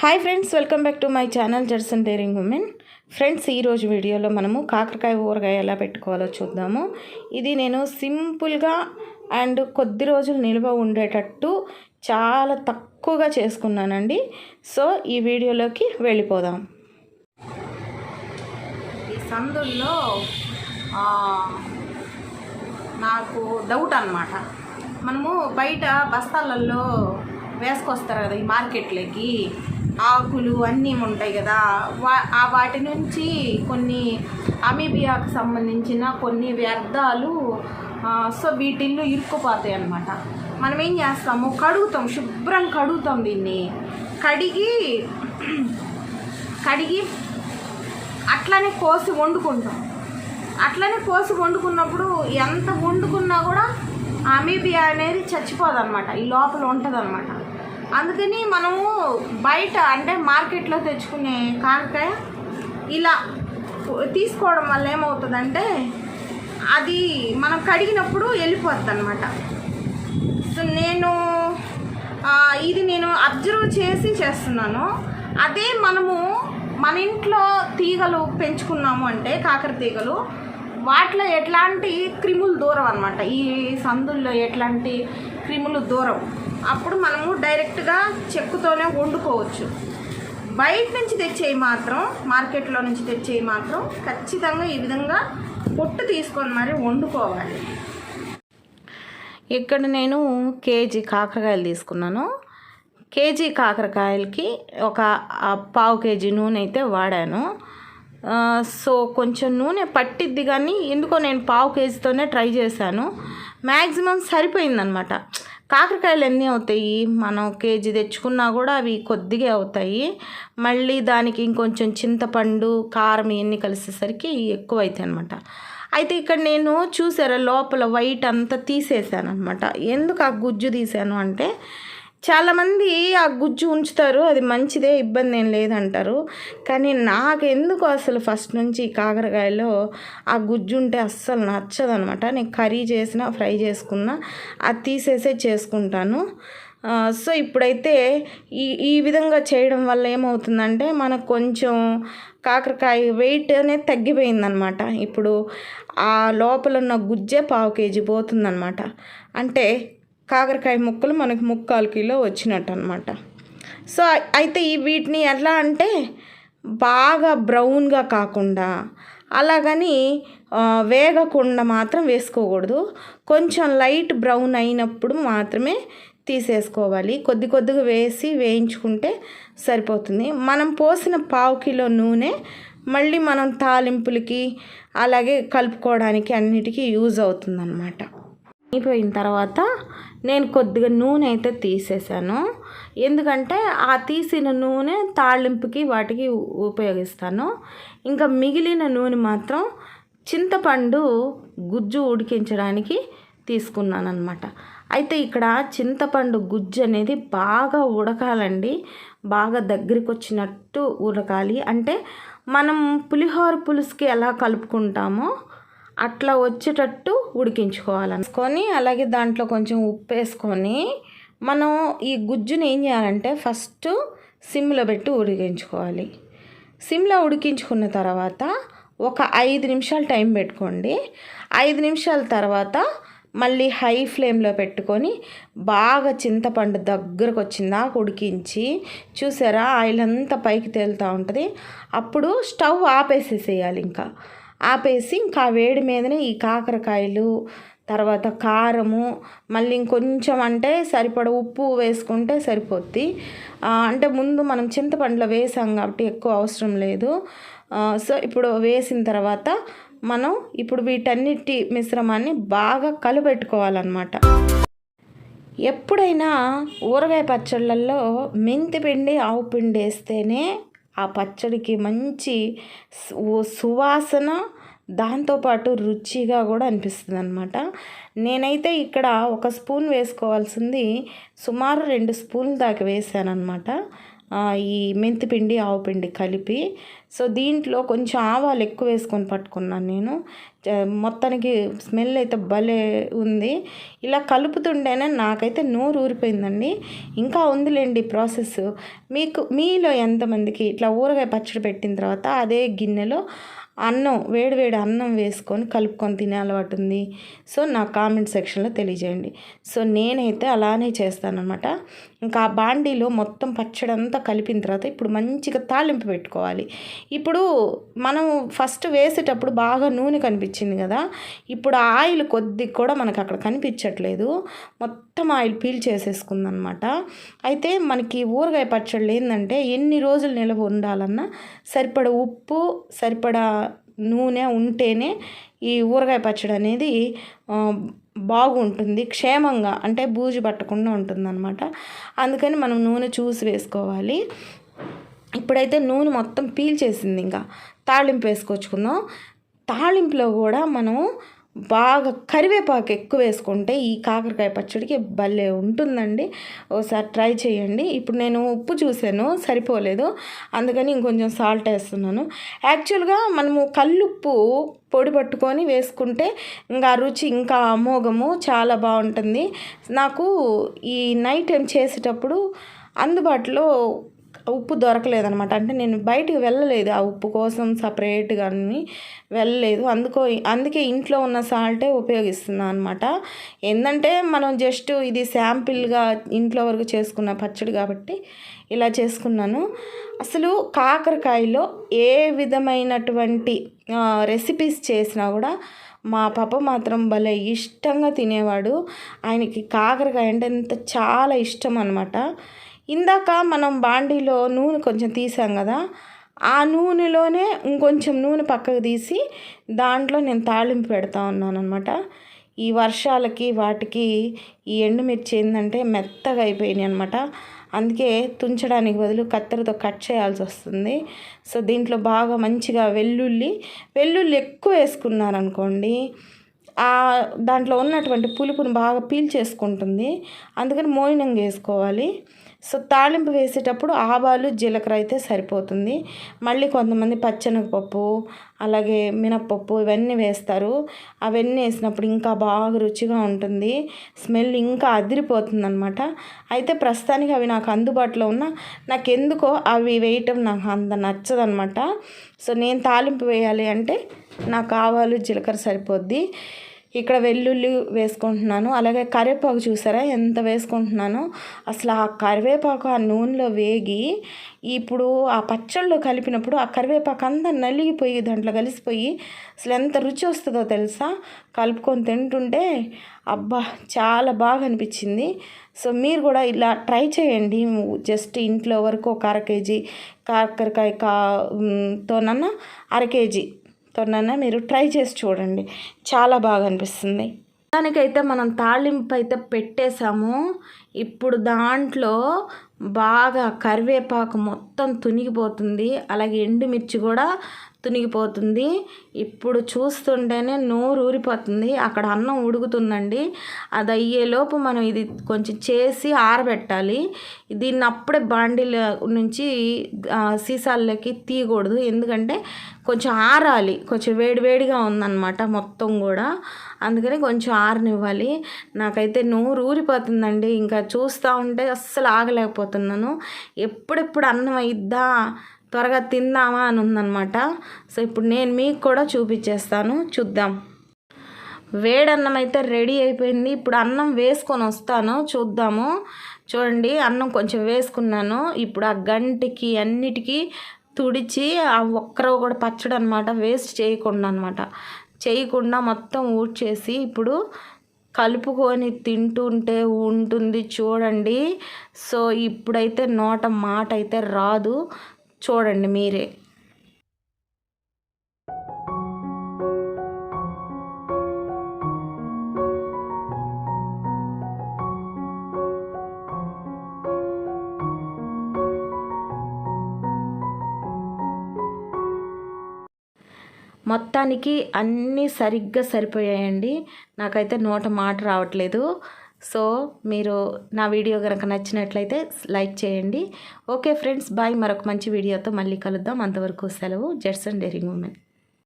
Hi friends welcome back to my channel జర్సన్ daring women friends ఈరోజు వీడియోలో మనము కాకరకాయ ఊరగాయ ఎలా పెట్టుకోవాలో చూద్దాము. ఇది నేను సింపుల్గా అండ్ కొద్ది రోజులు నిల్వ ఉండేటట్టు చాలా తక్కువగా చేసుకున్నానండి. సో ఈ వీడియోలోకి వెళ్ళిపోదాం. ఈ సందుల్లో నాకు డౌట్ అన్నమాట. మనము బయట బస్తాలలో వేసుకొస్తారు కదా ఈ మార్కెట్లోకి. ఆకులు అన్నీ ఉంటాయి కదా. వా ఆ వాటి నుంచి కొన్ని అమీబియాకు సంబంధించిన కొన్ని వ్యర్థాలు సో వీటిల్లో ఇరుక్కుపోతాయి అనమాట మనం ఏం చేస్తాము? కడుగుతాం శుభ్రం కడుగుతాం దీన్ని. కడిగి కడిగి అట్లనే కోసి వండుకుంటాం. అట్లనే కోసి వండుకున్నప్పుడు ఎంత వండుకున్నా కూడా అమీబియా అనేది చచ్చిపోదన్నమాట. ఈ లోపల ఉంటుంది అనమాట అందుకని మనము బయట అంటే మార్కెట్లో తెచ్చుకునే కాకరకాయ ఇలా తీసుకోవడం వల్ల ఏమవుతుందంటే అది మనం కడిగినప్పుడు వెళ్ళిపోద్ది అనమాట సో నేను ఇది నేను అబ్జర్వ్ చేసి చేస్తున్నాను. అదే మనము మన ఇంట్లో తీగలు పెంచుకున్నాము అంటే కాకర తీగలు వాటిలో ఎట్లాంటి క్రిములు దూరం అనమాట ఈ సందుల్లో ఎట్లాంటి క్రిములు దూరం. అప్పుడు మనము డైరెక్ట్గా చెక్కుతోనే వండుకోవచ్చు. బయట నుంచి తెచ్చేవి మాత్రం మార్కెట్లో నుంచి తెచ్చేవి మాత్రం ఖచ్చితంగా ఈ విధంగా పొట్టు తీసుకొని మరి వండుకోవాలి. ఇక్కడ నేను కేజీ కాకరకాయలు తీసుకున్నాను. కేజీ కాకరకాయలకి ఒక పావు కేజీ నూనె అయితే వాడాను. సో కొంచెం నూనె పట్టిద్ది కానీ ఎందుకో నేను పావు కేజీతోనే ట్రై చేశాను. మ్యాక్సిమం సరిపోయిందనమాట. కాకరకాయలు ఎన్ని అవుతాయి? మనం కేజీ తెచ్చుకున్నా కూడా అవి కొద్దిగా అవుతాయి. మళ్ళీ దానికి ఇంకొంచెం చింతపండు కారం ఇవన్నీ కలిసేసరికి ఎక్కువ అవుతాయి అనమాట అయితే ఇక్కడ నేను చూసారా లోపల వైట్ అంతా తీసేసాను అనమాట ఎందుకు ఆ గుజ్జు తీసాను అంటే చాలామంది ఆ గుజ్జు ఉంచుతారు అది మంచిదే ఇబ్బంది ఏం లేదంటారు. కానీ నాకు ఎందుకు అసలు ఫస్ట్ నుంచి కాకరకాయలో ఆ గుజ్జు ఉంటే అస్సలు నచ్చదనమాట. నేను కర్రీ చేసినా ఫ్రై చేసుకున్నా అది తీసేసే చేసుకుంటాను. సో ఇప్పుడైతే ఈ ఈ విధంగా చేయడం వల్ల ఏమవుతుందంటే మనకు కొంచెం కాకరకాయ వెయిట్ అనేది తగ్గిపోయిందనమాట. ఇప్పుడు ఆ లోపల ఉన్న గుజ్జే పావు కేజీ పోతుందనమాట. అంటే కాకరకాయ ముక్కలు మనకు ముక్కాలు కిలో వచ్చినట్టు అనమాట సో అయితే ఈ వీటిని ఎట్లా అంటే బాగా బ్రౌన్గా కాకుండా అలాగని వేగకుండా మాత్రం వేసుకోకూడదు. కొంచెం లైట్ బ్రౌన్ అయినప్పుడు మాత్రమే తీసేసుకోవాలి. కొద్ది కొద్దిగా వేసి వేయించుకుంటే సరిపోతుంది. మనం పోసిన పావు కిలో నూనె మళ్ళీ మనం తాలింపులకి అలాగే కలుపుకోవడానికి అన్నిటికీ యూజ్ అవుతుందన్నమాట. అయిపోయిన తర్వాత నేను కొద్దిగా నూనె అయితే తీసేసాను. ఎందుకంటే ఆ తీసిన నూనె తాళింపుకి వాటికి ఉపయోగిస్తాను. ఇంకా మిగిలిన నూనె మాత్రం చింతపండు గుజ్జు ఉడికించడానికి తీసుకున్నాను అనమాట అయితే ఇక్కడ చింతపండు గుజ్జు అనేది బాగా ఉడకాలండి. బాగా దగ్గరికి వచ్చినట్టు ఉడకాలి. అంటే మనం పులిహోర పులుసుకి ఎలా కలుపుకుంటామో అట్లా వచ్చేటట్టు ఉడికించుకోవాలనుకొని అలాగే దాంట్లో కొంచెం ఉప్పు వేసుకొని మనం ఈ గుజ్జుని ఏం చేయాలంటే ఫస్ట్ సిమ్లో పెట్టి ఉడికించుకోవాలి. సిమ్లో ఉడికించుకున్న తర్వాత ఒక ఐదు నిమిషాలు టైం పెట్టుకోండి. ఐదు నిమిషాల తర్వాత మళ్ళీ హై ఫ్లేమ్లో పెట్టుకొని బాగా చింతపండు దగ్గరకు వచ్చిందా ఉడికించి చూసారా ఆయిల్ అంతా పైకి తేలుతూ ఉంటుంది. అప్పుడు స్టవ్ ఆపేసేసేయాలి ఇంకా. ఆపేసి ఇంకా వేడి మీదనే ఈ కాకరకాయలు తర్వాత కారము మళ్ళీ ఇంకొంచెం అంటే సరిపడ ఉప్పు వేసుకుంటే సరిపోద్ది. అంటే ముందు మనం చింతపండులో వేసాం కాబట్టి ఎక్కువ అవసరం లేదు. సో ఇప్పుడు వేసిన తర్వాత మనం ఇప్పుడు వీటన్నిటి మిశ్రమాన్ని బాగా కలుపెట్టుకోవాలన్నమాట. ఎప్పుడైనా ఊరగాయ పచ్చళ్ళల్లో మెంతి పిండి ఆవు పిండి వేస్తేనే ఆ పచ్చడికి మంచి ఓ సువాసన దాంతోపాటు రుచిగా కూడా అనిపిస్తుంది అనమాట నేనైతే ఇక్కడ ఒక స్పూన్ వేసుకోవాల్సింది సుమారు రెండు స్పూన్ల దాకా వేసాను ఈ మెంతి ఈ మెంతిపిండి ఆవు పిండి కలిపి. సో దీంట్లో కొంచెం ఆవాలు ఎక్కువ వేసుకొని పట్టుకున్నాను నేను. మొత్తానికి స్మెల్ అయితే భలే ఉంది. ఇలా కలుపుతుంటేనే నాకైతే నోరు ఊరిపోయిందండి. ఇంకా ఉందిలేండి ప్రాసెస్. మీకు మీలో ఎంతమందికి ఇట్లా ఊరగాయ పచ్చడి పెట్టిన తర్వాత అదే గిన్నెలో అన్నం వేడివేడి అన్నం వేసుకొని కలుపుకొని తినే అలవాటు ఉంది. సో నా కామెంట్ సెక్షన్లో తెలియజేయండి. సో నేనైతే అలానే చేస్తానన్నమాట. ఇంకా ఆ బాండీలో మొత్తం పచ్చడి అంతా కలిపిన తర్వాత ఇప్పుడు మంచిగా తాలింపు పెట్టుకోవాలి. ఇప్పుడు మనం ఫస్ట్ వేసేటప్పుడు బాగా నూనె కనిపించింది కదా ఇప్పుడు ఆ ఆయిల్ కొద్ది కూడా మనకు అక్కడ కనిపించట్లేదు. మొత్తం ఆయిల్ పీల్ చేసేసుకుందనమాట. అయితే మనకి ఊరగాయ పచ్చళ్ళు ఏంటంటే ఎన్ని రోజులు నిల్వ ఉండాలన్నా సరిపడ ఉప్పు సరిపడ నూనె ఉంటేనే ఈ ఊరగాయ పచ్చడి అనేది బాగుంటుంది క్షేమంగా అంటే బూజు పట్టకుండా ఉంటుందన్నమాట. అందుకని మనం నూనె చూసి వేసుకోవాలి. ఇప్పుడైతే నూనె మొత్తం పీల్చేసింది ఇంకా. తాళింపు వేసుకొచ్చుకుందాం. తాళింపులో కూడా మనం బాగా కరివేపాకు ఎక్కువ వేసుకుంటే ఈ కాకరకాయ పచ్చడికి భలే ఉంటుందండి. ఒకసారి ట్రై చేయండి. ఇప్పుడు నేను ఉప్పు చూసాను సరిపోలేదు. అందుకని ఇంకొంచెం సాల్ట్ వేస్తున్నాను. యాక్చువల్గా మనము కల్లుప్పు పొడి పట్టుకొని వేసుకుంటే ఇంకా రుచి ఇంకా అమోఘము చాలా బాగుంటుంది. నాకు ఈ నైట్ టైం చేసేటప్పుడు అందుబాటులో ఉప్పు దొరకలేదనమాట అంటే నేను బయటికి వెళ్ళలేదు ఆ ఉప్పు కోసం సపరేట్గా అన్ని వెళ్ళలేదు. అందుకో అందుకే ఇంట్లో ఉన్న సాల్టే ఉపయోగిస్తున్నాను అనమాట ఏంటంటే మనం జస్ట్ ఇది శాంపిల్గా ఇంట్లో వరకు చేసుకున్న పచ్చడి కాబట్టి ఇలా చేసుకున్నాను. అసలు కాకరకాయలో ఏ విధమైనటువంటి రెసిపీస్ చేసినా కూడా మా పాప మాత్రం భలే ఇష్టంగా తినేవాడు. ఆయనకి కాకరకాయ అంటే ఎంత చాలా ఇష్టం అనమాట ఇందాక మనం బాండీలో నూనె కొంచెం తీసాం కదా ఆ నూనెలోనే ఇంకొంచెం నూనె పక్కకు తీసి దాంట్లో నేను తాళింపు పెడతా ఉన్నాను అనమాట ఈ వర్షాలకి వాటికి ఈ ఎండుమిర్చి ఏంటంటే మెత్తగా అయిపోయినాయి అనమాట అందుకే తుంచడానికి బదులు కత్తెరతో కట్ చేయాల్సి వస్తుంది. సో దీంట్లో బాగా మంచిగా వెల్లుల్లి వెల్లుల్లి ఎక్కువ వేసుకున్నారు అనుకోండి దాంట్లో ఉన్నటువంటి పులుపును బాగా పీల్చేసుకుంటుంది అందుకని మోయినంగా వేసుకోవాలి. సో తాళింపు వేసేటప్పుడు ఆవాలు జీలకర్ర అయితే సరిపోతుంది. మళ్ళీ కొంతమంది పచ్చనగపప్పు అలాగే మినప్పప్పు ఇవన్నీ వేస్తారు. అవన్నీ వేసినప్పుడు ఇంకా బాగా రుచిగా ఉంటుంది. స్మెల్ ఇంకా అదిరిపోతుంది అనమాట అయితే ప్రస్తుతానికి అవి నాకు అందుబాటులో ఉన్న నాకు ఎందుకో అవి వేయటం నాకు అంత నచ్చదనమాట సో నేను తాలింపు వేయాలి అంటే నాకు ఆవాలు జీలకర్ర సరిపోద్ది. ఇక్కడ వెల్లుల్లి వేసుకుంటున్నాను. అలాగే కరివేపాకు చూసారా? ఎంత వేసుకుంటున్నాను. అసలు ఆ కరివేపాకు ఆ నూనెలో వేగి ఇప్పుడు ఆ పచ్చళ్ళు కలిపినప్పుడు ఆ కరివేపాకు అంతా నలిగిపోయి దాంట్లో కలిసిపోయి అసలు ఎంత రుచి వస్తుందో తెలుసా? కలుపుకొని తింటుంటే అబ్బా చాలా బాగా అనిపించింది. సో మీరు కూడా ఇలా ట్రై చేయండి. జస్ట్ ఇంట్లో వరకు ఒక అర కేజీ కాకరకాయ కా తోనన్నా అర కేజీ. తోనన్నా మీరు ట్రై చేసి చూడండి. చాలా బాగా అనిపిస్తుంది. దానికైతే మనం తాళింపు అయితే పెట్టేశాము. ఇప్పుడు దాంట్లో బాగా కరివేపాకు మొత్తం తునిగిపోతుంది. అలాగే ఎండుమిర్చి కూడా తునిగిపోతుంది ఇప్పుడు చూస్తుంటేనే నోరు ఊరిపోతుంది అక్కడ అన్నం ఉడుకుతుందండి. అది అయ్యేలోపు మనం ఇది కొంచెం చేసి ఆరబెట్టాలి. దీన్ని అప్పుడే బాండీల నుంచి సీసాల్లోకి తీయకూడదు. ఎందుకంటే కొంచెం ఆరాలి. కొంచెం వేడివేడిగా ఉందన్నమాట మొత్తం కూడా. అందుకని కొంచెం ఆరనివ్వాలి. నాకైతే నోరు ఊరిపోతుందండి ఇంకా చూస్తూ ఉంటే అస్సలు ఆగలేకపోతున్నాను. ఎప్పుడెప్పుడు అన్నం అయిద్దా? త్వరగా తిందామా అని ఉందన్నమాట. సో ఇప్పుడు నేను మీకు కూడా చూపించేస్తాను. చూద్దాం. వేడన్నం అయితే రెడీ అయిపోయింది. ఇప్పుడు అన్నం వేసుకొని వస్తాను. చూద్దాము. చూడండి అన్నం కొంచెం వేసుకున్నాను. ఇప్పుడు ఆ గంటికి అన్నిటికీ తుడిచి ఆ ఒక్కరో కూడా పచ్చడి అనమాట వేస్ట్ చేయకుండా అనమాట చేయకుండా మొత్తం ఊడ్చేసి ఇప్పుడు కలుపుకొని తింటుంటే ఉంటుంది చూడండి. సో ఇప్పుడైతే నోట మాట అయితే రాదు. చూడండి మీరే. మొత్తానికి అన్నీ సరిగ్గా సరిపోయాయండి. నాకైతే నోట మాట రావట్లేదు. సో మీరు నా వీడియో కనుక నచ్చినట్లయితే లైక్ చేయండి. Okay friends bye. మరొక మంచి వీడియోతో మళ్ళీ కలుద్దాం. అంతవరకు సెలవు. Jets and daring women